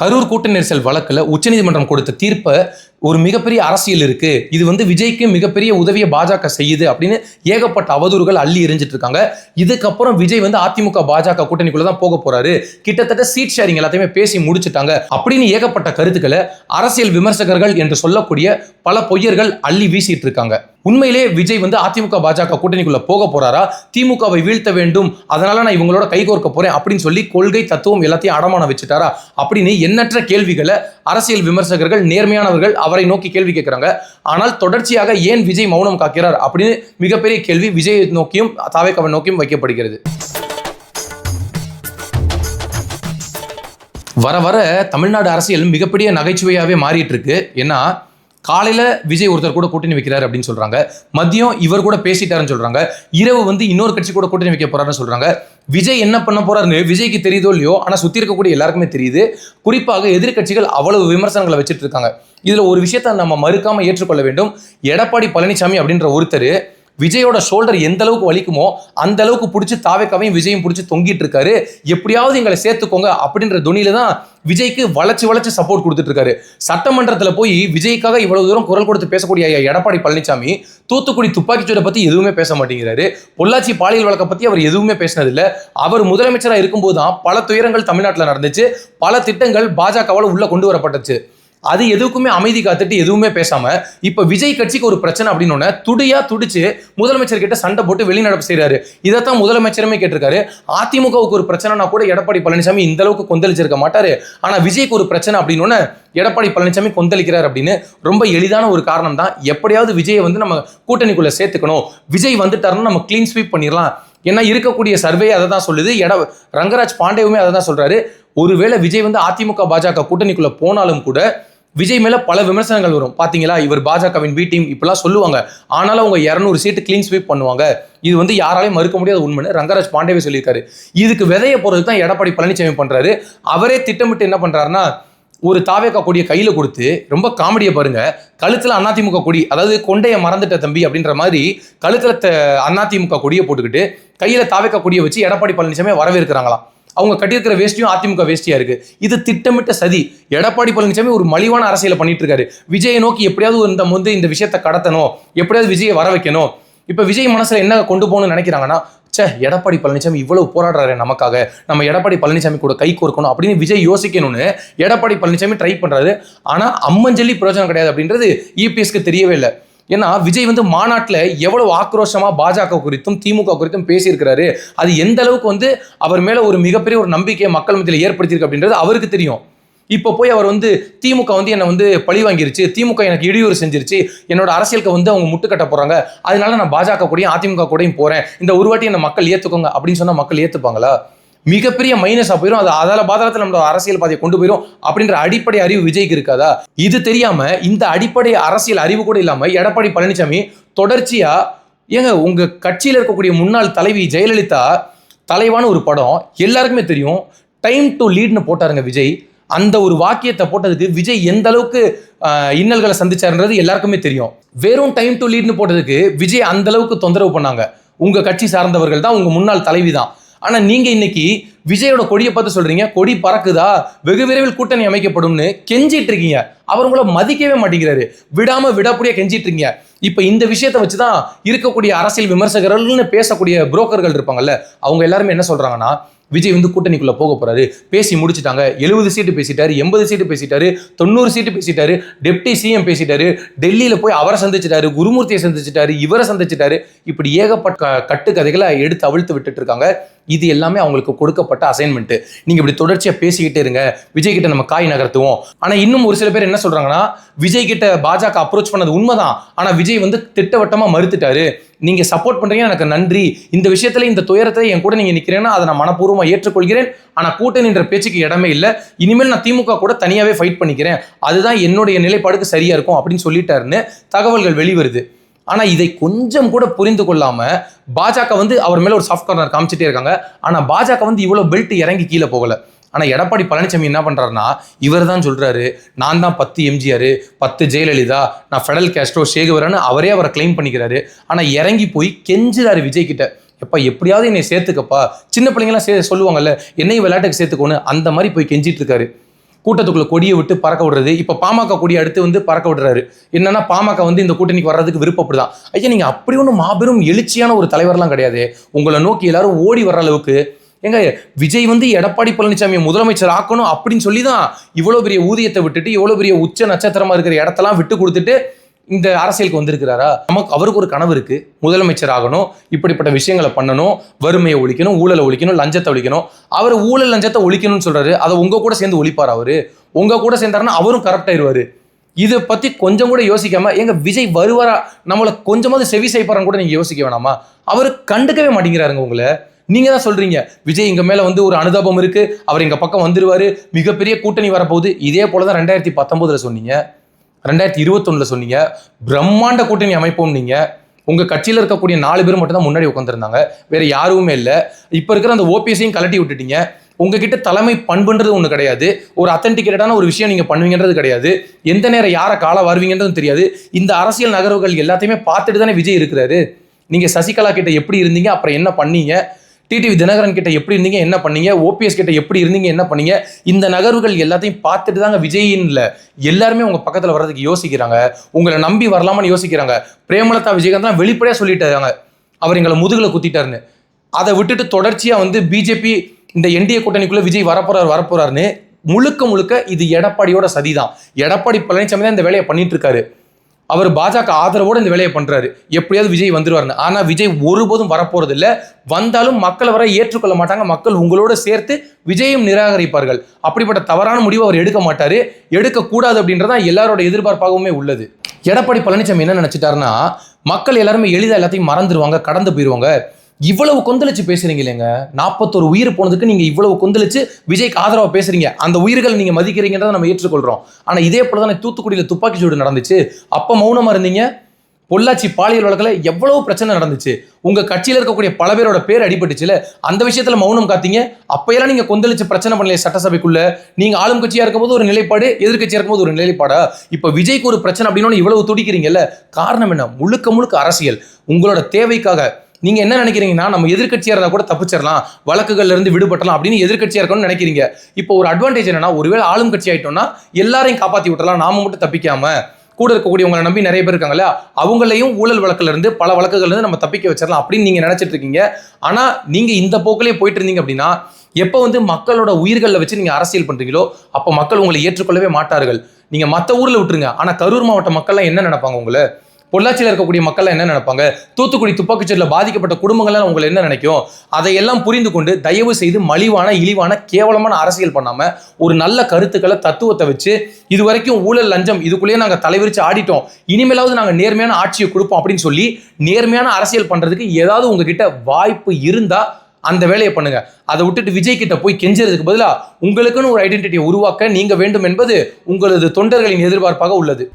கரூர் கூட்ட நெரிசல் வழக்கில் உச்சநீதிமன்றம் கொடுத்த தீர்ப்பை ஒரு மிகப்பெரிய அரசியல் இருக்கு. இது வந்து விஜய்க்கு மிகப்பெரிய உதவியை பாஜக செய்யுது அப்படின்னு ஏகப்பட்ட அவதூறுகள் அள்ளி எரிஞ்சிட்டு இருக்காங்க. இதுக்கப்புறம் விஜய் வந்து அதிமுக பாஜக கூட்டணிக்குள்ள தான் போக போறாரு. கிட்டத்தட்ட சீட் ஷேரிங் எல்லாத்தையுமே பேசி முடிச்சுட்டாங்க அப்படின்னு ஏகப்பட்ட கருத்துக்களை அரசியல் விமர்சகர்கள் என்று சொல்லக்கூடிய பல பொய்யர்கள் அள்ளி வீசிட்டு இருக்காங்க. உண்மையிலே விஜய் வந்து அதிமுக பாஜக கூட்டணிக்குள்ள போக போறாரா? திமுகவை வீழ்த்த வேண்டும். அதனால நான் இவங்களோட கைகோர்க்க போறேன் அப்படின்னு சொல்லி கொள்கை தத்துவம் எல்லாத்தையும் அடமானம் வச்சுட்டாரா? அப்படின்னு எண்ணற்ற கேள்விகளை அரசியல் விமர்சகர்கள் நேர்மையானவர்கள் அவரை நோக்கி கேள்வி கேட்கிறாங்க. ஆனால் தொடர்ச்சியாக ஏன் விஜய் மௌனம் காக்கிறார்? அப்படின்னு மிகப்பெரிய கேள்வி விஜய் நோக்கியும் தாவேக்காவை நோக்கியும் வைக்கப்படுகிறது. வர வர தமிழ்நாடு அரசியல் மிகப்பெரிய நகைச்சுவையாகவே மாறிட்டு இருக்கு. ஏன்னா காலையில் விஜய் ஒருத்தர் கூட கூட்டணி வைக்கிறார் அப்படின்னு சொல்கிறாங்க மதியம் இவர் கூட பேசிட்டாருன்னு சொல்கிறாங்க இரவு வந்து இன்னொரு கட்சி கூட கூட்டணி வைக்க போகிறாருன்னு சொல்கிறாங்க விஜய் என்ன பண்ண போறாருன்னு விஜய்க்கு தெரியுதோ இல்லையோ ஆனால் சுற்றி இருக்கக்கூடிய எல்லாருக்குமே தெரியுது. குறிப்பாக எதிர்க்கட்சிகள் அவ்வளவு விமர்சனங்களை வச்சுட்டு இருக்காங்க. இதில் ஒரு விஷயத்தை நம்ம மறுக்காமல் ஏற்றுக்கொள்ள வேண்டும். எடப்பாடி பழனிசாமி அப்படின்ற ஒருத்தர் விஜயோட ஷோல்டர் எந்த அளவுக்கு வலிக்குமோ அந்த அளவுக்கு பிடிச்சி தாவேக்காவையும் விஜயும் பிடிச்சி தொங்கிட்டு இருக்காரு. எப்படியாவது எங்களை சேர்த்துக்கோங்க அப்படின்ற துணியில தான் விஜய்க்கு வளைச்சு வளைச்சு சப்போர்ட் கொடுத்துட்டு இருக்காரு. சட்டமன்றத்தில் போய் விஜய்க்காக இவ்வளவு தூரம் குரல் கொடுத்து பேசக்கூடிய எடப்பாடி பழனிசாமி தூத்துக்குடி துப்பாக்கிச்சூடை பத்தி எதுவுமே பேச மாட்டேங்கிறாரு. பொள்ளாச்சி பாலியல் வழக்கை பத்தி அவர் எதுவுமே பேசினதில்ல. அவர் முதலமைச்சராக இருக்கும்போது தான் பல துயரங்கள் தமிழ்நாட்டில் நடந்துச்சு. பல திட்டங்கள் பாஜகவால் உள்ள கொண்டு வரப்பட்டுச்சு. அது எதுக்குமே அமைதி காத்துட்டு எதுவுமே பேசாம இப்ப விஜய் கட்சிக்கு ஒரு பிரச்சனை அப்படின்னு துடியா துடிச்சு முதலமைச்சர் கிட்ட சண்டை போட்டு வெளிநடப்பு செய்யறாரு இதைத்தான் முதலமைச்சருமே கேட்டிருக்காரு. அதிமுகவுக்கு ஒரு பிரச்சனைனா கூட எடப்பாடி பழனிசாமி இந்த அளவுக்கு கொந்தளிச்சிருக்க மாட்டாரு. ஆனா விஜய்க்கு ஒரு பிரச்சனை அப்படின்னு எடப்பாடி பழனிசாமி கொந்தளிக்கிறார் அப்படின்னு ரொம்ப எளிதான ஒரு காரணம் தான். எப்படியாவது விஜயை வந்து நம்ம கூட்டணிக்குள்ள சேர்த்துக்கணும். விஜய் வந்துட்டாருன்னு நம்ம க்ளீன் ஸ்வீப் பண்ணிடலாம். ஏன்னா இருக்கக்கூடிய சர்வே அதை தான் சொல்லுது. எட ரங்கராஜ் பாண்டேவுமே அதை தான் சொல்றாரு. ஒருவேளை விஜய் வந்து அதிமுக பாஜக கூட்டணிக்குள்ள போனாலும் கூட விஜய் மேலே பல விமர்சனங்கள் வரும். பார்த்தீங்களா இவர் பாஜகவின் பி டீம் இப்பெல்லாம் சொல்லுவாங்க. ஆனாலும் அவங்க இரநூறு சீட்டு க்ளீன் ஸ்வீப் பண்ணுவாங்க. இது வந்து யாராலையும் மறுக்க முடியாத உண்மைன்னு ரங்கராஜ் பாண்டேவே சொல்லியிருக்காரு. இதுக்கு விதைய போகிறது தான் எடப்பாடி பழனிசாமி பண்ணுறாரு அவரே திட்டமிட்டு என்ன பண்ணுறாருன்னா ஒரு தாவேக்கா கொடியை கையில் கொடுத்து ரொம்ப காமெடியை பாருங்க கழுத்தில் அதிமுக கொடி அதாவது கொண்டையை மறந்துட்ட தம்பி அப்படின்ற மாதிரி கழுத்தில் அதிமுக கொடியை போட்டுக்கிட்டு கையில் தாவேக்கா கொடியை வச்சு எடப்பாடி பழனிசாமி வரவேற்கிறாங்களாம். அவங்க கட்டியிருக்கிற வேஷ்டியும் அதிமுக வேஷ்டியா இருக்கு. இது திட்டமிட்ட சதி. எடப்பாடி பழனிசாமி ஒரு மலிவான அரசியலை பண்ணிட்டு இருக்காரு விஜயை நோக்கி எப்படியாவது இந்த வந்து இந்த விஷயத்தை கடத்தணும். எப்படியாவது விஜயை வர வைக்கணும். இப்போ விஜய் மனசுல என்ன கொண்டு போகணும்னு நினைக்கிறாங்கன்னா ச்சே எடப்பாடி பழனிசாமி இவ்வளவு போராடுறாரு நமக்காக. நம்ம எடப்பாடி பழனிசாமி கூட கை கோர்க்கணும் அப்படின்னு விஜய் யோசிக்கணும்னு எடப்பாடி பழனிசாமி ட்ரை பண்றாரு. ஆனா அம்மஞ்சலி பிரயோஜனம் கிடையாது அப்படின்றது இபிஎஸ்க்கு தெரியவே இல்லை. ஏன்னா விஜய் வந்து மாநாட்டில் எவ்வளவு ஆக்ரோஷமாக பாஜக குறித்தும் திமுக குறித்தும் பேசியிருக்கிறாரு. அது எந்த அளவுக்கு வந்து அவர் மேலே ஒரு மிகப்பெரிய ஒரு நம்பிக்கையை மக்கள் மத்தியில் ஏற்படுத்தியிருக்கு அப்படின்றது அவருக்கு தெரியும். இப்போ போய் அவர் வந்து திமுக வந்து என்னை வந்து பழி வாங்கிருச்சு திமுக எனக்கு இடையூறு செஞ்சிருச்சு என்னோட அரசியலுக்கு வந்து அவங்க முட்டுக்கட்ட போறாங்க அதனால நான் பாஜக கூடயும் அதிமுக கூடயும் போறேன் இந்த ஒரு வாட்டி என்னை மக்கள் ஏற்றுக்கோங்க அப்படின்னு சொன்னால் மக்கள் ஏற்றுப்பாங்களா மிகப்பெரிய மைனஸா போயிடும் அது அதால பாதாளத்தில் நம்ம அரசியல் பாதையை கொண்டு போயிடும் அப்படின்ற அடிப்படை அறிவு விஜய்க்கு இருக்காதா? இது தெரியாம இந்த அடிப்படை அரசியல் அறிவு கூட இல்லாம எடப்பாடி பழனிசாமி தொடர்ச்சியா ஏங்க உங்க கட்சியில் இருக்கக்கூடிய முன்னாள் தலைவி ஜெயலலிதா தலைவான ஒரு படம் எல்லாருக்குமே தெரியும். டைம் டு லீட்னு போட்டாருங்க விஜய். அந்த ஒரு வாக்கியத்தை போட்டதுக்கு விஜய் எந்த அளவுக்கு இன்னல்களை சந்திச்சாருன்றது எல்லாருக்குமே தெரியும். வெறும் டைம் டு லீட்னு போட்டதுக்கு விஜய் அந்த அளவுக்கு தொந்தரவு பண்ணாங்க. உங்க கட்சி சார்ந்தவர்கள் தான் உங்க முன்னாள் தலைவி தான். ஆனால் நீங்கள் இன்னைக்கு விஜயோட கொடியை பார்த்து சொல்கிறீங்க கொடி பறக்குதா? வெகு விரைவில் கூட்டணி அமைக்கப்படும்னு கெஞ்சிட்டு இருக்கீங்க. அவர் உங்களை மதிக்கவே மாட்டேங்கிறாரு. விடாமல் விடக்கூடிய கெஞ்சிட்டு இருக்கீங்க. இப்போ இந்த விஷயத்தை வச்சுதான் இருக்கக்கூடிய அரசியல் விமர்சகர்கள்னு பேசக்கூடிய புரோக்கர்கள் இருப்பாங்கல்ல அவங்க எல்லாருமே என்ன சொல்கிறாங்கன்னா விஜய் வந்து கூட்டணிக்குள்ளே போக போகிறாரு பேசி முடிச்சிட்டாங்க. எழுபது சீட்டு பேசிட்டாரு எண்பது சீட்டு பேசிட்டாரு தொண்ணூறு சீட்டு பேசிட்டாரு டெப்டி சிஎம் பேசிட்டாரு டெல்லியில் போய் அவரை சந்திச்சிட்டாரு குருமூர்த்தியை சந்திச்சிட்டாரு இவரை சந்திச்சிட்டாரு. இப்படி ஏகப்பட்ட க- கட்டுக்கதைகளை எடுத்து அவிழ்த்து விட்டுட்டு இருக்காங்க இது எல்லாமே அவங்களுக்கு கொடுக்கப்பட்ட அசைன்மெண்ட் நீங்கள் இப்படி தொடர்ச்சியாக பேசிக்கிட்டே இருங்க. விஜய் கிட்ட நம்ம காய் நகர்த்துவோம். ஆனால் இன்னும் ஒரு சில பேர் என்ன சொல்கிறாங்கன்னா விஜய் கிட்ட பாஜக அப்ரோச் பண்ணது உண்மைதான். ஆனால் விஜய் வந்து திட்டவட்டமாக மறுத்துட்டாரு. நீங்கள் சப்போர்ட் பண்ணுறீங்க எனக்கு நன்றி. இந்த விஷயத்தில் இந்த துயரத்தை என் கூட நீங்கள் நிற்கிறீங்கன்னா அதை நான் மனப்பூர்வம் ஏற்றுக்கொள்கிறேன். ஆனா கூட்டணின்ற பேச்சுக்கு இடமே இல்லை. இனிமேல் நான் திமுக கூட தனியாகவே ஃபைட் பண்ணிக்கிறேன். அதுதான் என்னுடைய நிலைப்பாடுக்கு சரியா இருக்கும் அப்படின்னு சொல்லிட்டாருன்னு தகவல்கள் வெளிவருது. ஆனால் இதை கொஞ்சம் கூட புரிந்து கொள்ளாமல் பாஜக வந்து அவர் மேலே ஒரு சாஃப்ட் கார்னர் காமிச்சிட்டே இருக்காங்க. ஆனால் பாஜக வந்து இவ்வளோ பெல்ட் இறங்கி கீழே போகல. ஆனால் எடப்பாடி பழனிசாமி என்ன பண்றாருன்னா இவர் தான் சொல்கிறாரு நான் தான் பத்து எம்ஜிஆர் பத்து ஜெயலலிதா நான் ஃபெடல் கேஸ்ட்ரோ சேகுவரன்னு அவரே அவரை கிளைம் பண்ணிக்கிறாரு. ஆனால் இறங்கி போய் கெஞ்சுறாரு விஜய் கிட்ட. எப்பா எப்படியாவது என்னை சேர்த்துக்கப்பா. சின்ன பிள்ளைங்களாம் சே சொல்லுவாங்கல்ல என்னையும் விளையாட்டுக்கு சேர்த்துக்கோன்னு அந்த மாதிரி போய் கெஞ்சிட்டு இருக்காரு. கூட்டத்துக்குள்ள கொடியை விட்டு பறக்க விடுறது. இப்போ பாமக கொடி அடுத்து வந்து பறக்க விடுறாரு. என்னன்னா பாமக வந்து இந்த கூட்டணிக்கு வர்றதுக்கு விருப்பப்படுதான் ஐயா நீங்கள் அப்படி ஒன்றும் மாபெரும் எழுச்சியான ஒரு தலைவர்லாம் கிடையாது. உங்களை நோக்கி எல்லாரும் ஓடி வர்ற அளவுக்கு எங்க விஜய் வந்து எடப்பாடி பழனிசாமியை முதலமைச்சர் ஆக்கணும் அப்படின்னு சொல்லி தான் இவ்வளோ பெரிய ஊதியத்தை விட்டுட்டு இவ்வளோ பெரிய உச்ச நட்சத்திரமா இருக்கிற இடத்தெல்லாம் விட்டு கொடுத்துட்டு இந்த அரசியலுக்கு வந்திருக்கிறாரா? நமக்கு அவருக்கு ஒரு கனவு இருக்கு. முதலமைச்சர் ஆகணும் இப்படிப்பட்ட விஷயங்களை பண்ணணும் வறுமையை ஒழிக்கணும் ஊழலை ஒழிக்கணும் லஞ்சத்தை ஒழிக்கணும். அவர் ஊழல் லஞ்சத்தை ஒழிக்கணும்னு சொல்றாரு. அதை உங்க கூட சேர்ந்து ஒழிப்பார் அவரு? உங்க கூட சேர்ந்தாருன்னா அவரும் கரெக்ட் ஆயிடுவாரு. இதை பத்தி கொஞ்சம் கூட யோசிக்காம எங்க விஜய் வருவாரா? நம்மளை கொஞ்சமாவது செவி செய்ப்பாரன்னு கூட நீங்க யோசிக்க வேணாமா? அவர் கண்டுக்கவே மாட்டேங்கிறாருங்க உங்களை. நீங்க தான் சொல்றீங்க விஜய் எங்க மேல வந்து ஒரு அனுதாபம் இருக்கு. அவர் எங்க பக்கம் வந்துருவாரு. மிகப்பெரிய கூட்டணி வரப்போகுது. இதே போலதான் ரெண்டாயிரத்தி பத்தொன்பதுல சொன்னீங்க. ரெண்டாயிரத்தி இருபத்தொன்னுல சொன்னீங்க. பிரம்மாண்ட கூட்டணி அமைப்போம் நீங்கள் உங்கள் கட்சியில் இருக்கக்கூடிய நாலு பேர் மட்டும் தான் முன்னாடி உட்காந்துருந்தாங்க வேறு யாருமே இல்லை. இப்போ இருக்கிற அந்த ஓபிஎஸையும் கலட்டி விட்டுட்டீங்க. உங்ககிட்ட தலைமை பண்புன்றது ஒன்று கிடையாது. ஒரு அத்தன்டிகேட்டடான ஒரு விஷயம் நீங்கள் பண்ணுவீங்கன்றது கிடையாது. எந்த நேரம் யாரை கால வருவீங்கன்றதும் தெரியாது. இந்த அரசியல் நகர்வுகள் எல்லாத்தையுமே பார்த்துட்டு தானே விஜய் இருக்கிறாரு. நீங்கள் சசிகலா கிட்ட எப்படி இருந்தீங்க? அப்புறம் என்ன பண்ணீங்க? டிடிவி தினகரன் கிட்ட எப்படி இருந்தீங்க? என்ன பண்ணீங்க? ஓபிஎஸ் கிட்ட எப்படி இருந்தீங்க? என்ன பண்ணீங்க? இந்த நகர்வுகள் எல்லாத்தையும் பார்த்துட்டு தாங்க விஜயின் இல்லை எல்லாருமே உங்க பக்கத்துல வர்றதுக்கு யோசிக்கிறாங்க. உங்களை நம்பி வரலாமான்னு யோசிக்கிறாங்க. பிரேமலதா விஜயகாந்த் வெளிப்படையா சொல்லிட்டாங்க. அவர் எங்களை முதுகில் குத்திட்டாருன்னு. அதை விட்டுட்டு தொடர்ச்சியா வந்து பிஜேபி இந்த என்டிஏ கூட்டணிக்குள்ள விஜய் வரப்போறார் வரப்போறாருன்னு முழுக்க முழுக்க இது எடப்பாடியோட சதிதான். எடப்பாடி பழனிசாமி தான் இந்த வேலையை பண்ணிட்டு இருக்காரு. அவர் பாஜக ஆதரவோடு இந்த வேலையை பண்ணுறாரு எப்படியாவது விஜய் வந்துருவார்னு ஆனால் விஜய் ஒருபோதும் வரப்போகிறது இல்லை வந்தாலும் மக்கள் வர ஏற்றுக்கொள்ள மாட்டாங்க. மக்கள் உங்களோட சேர்த்து விஜயும் நிராகரிப்பார்கள். அப்படிப்பட்ட தவறான முடிவு அவர் எடுக்க மாட்டார். எடுக்கக்கூடாது அப்படின்றது அப்படின்றதான் எல்லாரோட எதிர்பார்ப்பாகவுமே உள்ளது. எடப்பாடி பழனிசாமி என்ன நினச்சிட்டாருன்னா மக்கள் எல்லாருமே எளிதாக எல்லாத்தையும் மறந்துடுவாங்க கடந்து போயிடுவாங்க இவ்வளவு கொந்தளிச்சு பேசுறீங்க இல்லைங்க. நாற்பத்தொரு உயிர் போனதுக்கு நீங்க இவ்வளவு கொந்தளிச்சு விஜய்க்கு ஆதரவாக பேசுறீங்க. அந்த உயிர்கள் நீங்க மதிக்கிறீங்கன்றதை நம்ம ஏற்றுக்கொள்றோம். ஆனா இதே போல தானே தூத்துக்குடியில துப்பாக்கி சூடு நடந்துச்சு. அப்ப மௌனமா இருந்தீங்க. பொள்ளாச்சி பாலியல் வழக்கில் எவ்வளவு பிரச்சனை நடந்துச்சு. உங்கள் கட்சியில் இருக்கக்கூடிய பல பேரோட பேர் அடிபட்டுச்சுல. அந்த விஷயத்தில் மௌனம் காத்தீங்க. அப்பையெல்லாம் நீங்கள் கொந்தளிச்சு பிரச்சனை பண்ணலையே சட்டசபைக்குள்ள. நீங்கள் ஆளும் கட்சியாக இருக்கும்போது ஒரு நிலைப்பாடு எதிர்கட்சியாக இருக்கும்போது ஒரு நிலைப்பாடா? இப்போ விஜய்க்கு ஒரு பிரச்சனை அப்படின்னு இவ்வளவு துடிக்கிறீங்கல்ல. காரணம் என்ன? முழுக்க முழுக்க அரசியல். உங்களோட தேவைக்காக நீங்க என்ன நினைக்கிறீங்கன்னா நம்ம எதிர்க்கட்சியா இருந்தா கூட தப்பிச்சிடலாம் வழக்குகள்ல இருந்து விடுபட்டலாம் அப்படின்னு எதிர்க்கட்சியா இருக்கணும்னு நினைக்கிறீங்க. இப்போ ஒரு அட்வான்டேஜ் என்னன்னா ஒருவேளை ஆளும் கட்சி ஆயிட்டோம்னா எல்லாரையும் காப்பாற்றி விட்டுறலாம் நாம மட்டும் தப்பிக்காம. கூட இருக்கக்கூடியவங்களை நம்பி நிறைய பேர் இருக்காங்கல்ல அவங்களையும் ஊழல் வழக்குல இருந்து பல வழக்குகள்லேருந்து நம்ம தப்பிக்க வச்சிடலாம் அப்படின்னு நீங்க நினைச்சிட்டு இருக்கீங்க. ஆனா நீங்க இந்த போக்கிலே போயிட்டு இருந்தீங்க அப்படின்னா எப்போ வந்து மக்களோட உயிர்களில் வச்சு நீங்க அரசியல் பண்றீங்களோ அப்போ மக்கள் உங்களை ஏற்றுக்கொள்ளவே மாட்டார்கள். நீங்க மற்ற ஊர்ல விட்டுருங்க. ஆனா கரூர் மாவட்ட மக்கள்லாம் என்ன நினைப்பாங்க உங்களை? பொள்ளாச்சியில் இருக்கக்கூடிய மக்கள் என்ன நினைப்பாங்க? தூத்துக்குடி துப்பாக்கிச்சூரில் பாதிக்கப்பட்ட குடும்பங்கள்லாம் உங்களை என்ன நினைக்கும்? அதையெல்லாம் புரிந்து கொண்டு தயவு செய்து மலிவான இழிவான கேவலமான அரசியல் பண்ணாம ஒரு நல்ல கருத்துக்களை தத்துவத்தை வச்சு இது வரைக்கும் ஊழல் லஞ்சம் இதுக்குள்ளேயே நாங்கள் தலைவிரிச்சு ஆடிட்டோம். இனிமேலாவது நாங்கள் நேர்மையான ஆட்சியை கொடுப்போம் அப்படின்னு சொல்லி நேர்மையான அரசியல் பண்றதுக்கு ஏதாவது உங்ககிட்ட வாய்ப்பு இருந்தா அந்த வேலையை பண்ணுங்க. அதை விட்டுட்டு விஜய் கிட்ட போய் கெஞ்சறதுக்கு பதிலாக உங்களுக்குன்னு ஒரு ஐடென்டிட்டியை உருவாக்க நீங்க வேண்டும் என்பது உங்களது தொண்டர்களின் எதிர்பார்ப்பாக உள்ளது.